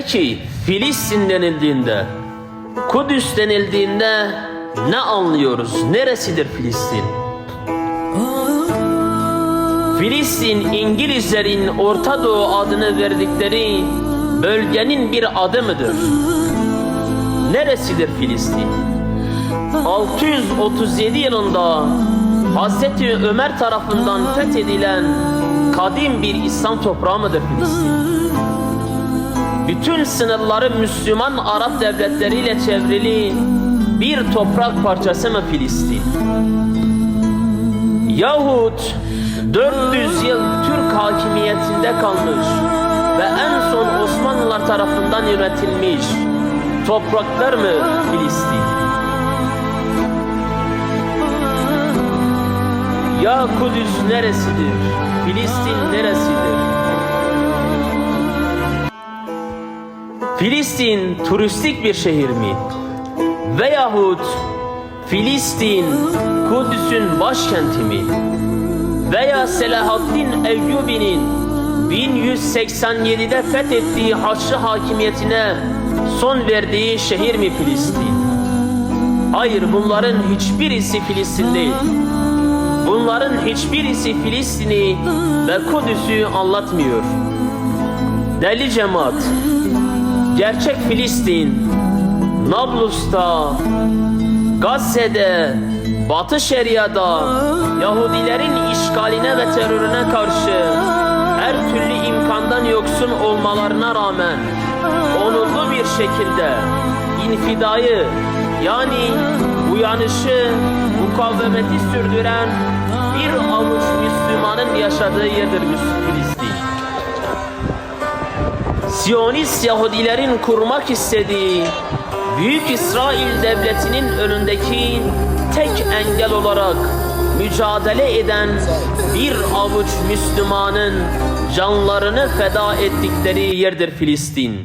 Peki Filistin denildiğinde, Kudüs denildiğinde ne anlıyoruz? Neresidir Filistin? Filistin İngilizlerin Orta Doğu adını verdikleri bölgenin bir adı mıdır? Neresidir Filistin? 637 yılında Hazreti Ömer tarafından fethedilen kadim bir İslam toprağı mıdır Filistin? Bütün sınırları Müslüman Arap devletleriyle çevrili bir toprak parçası mı Filistin? Yahut 400 yıl Türk hakimiyetinde kalmış ve en son Osmanlılar tarafından yönetilmiş topraklar mı Filistin? Ya Kudüs neresidir? Filistin neresidir? Filistin turistik bir şehir mi? Veyahut Filistin Kudüs'ün başkenti mi? Veya Selahaddin Eyyubi'nin 1187'de fethettiği Haçlı hakimiyetine son verdiği şehir mi Filistin? Hayır bunların hiçbirisi Filistin değil. Bunların hiçbirisi Filistin'i ve Kudüs'ü anlatmıyor. Deli cemaat, gerçek Filistin, Nablus'ta, Gazze'de, Batı Şeria'da Yahudilerin işgaline ve terörüne karşı her türlü imkandan yoksun olmalarına rağmen onurlu bir şekilde infidayı yani uyanışı, mukavemeti sürdüren bir avuç Müslümanın yaşadığı yerdir Filistin. Siyonist Yahudilerin kurmak istediği Büyük İsrail Devleti'nin önündeki tek engel olarak mücadele eden bir avuç Müslümanın canlarını feda ettikleri yerdir Filistin.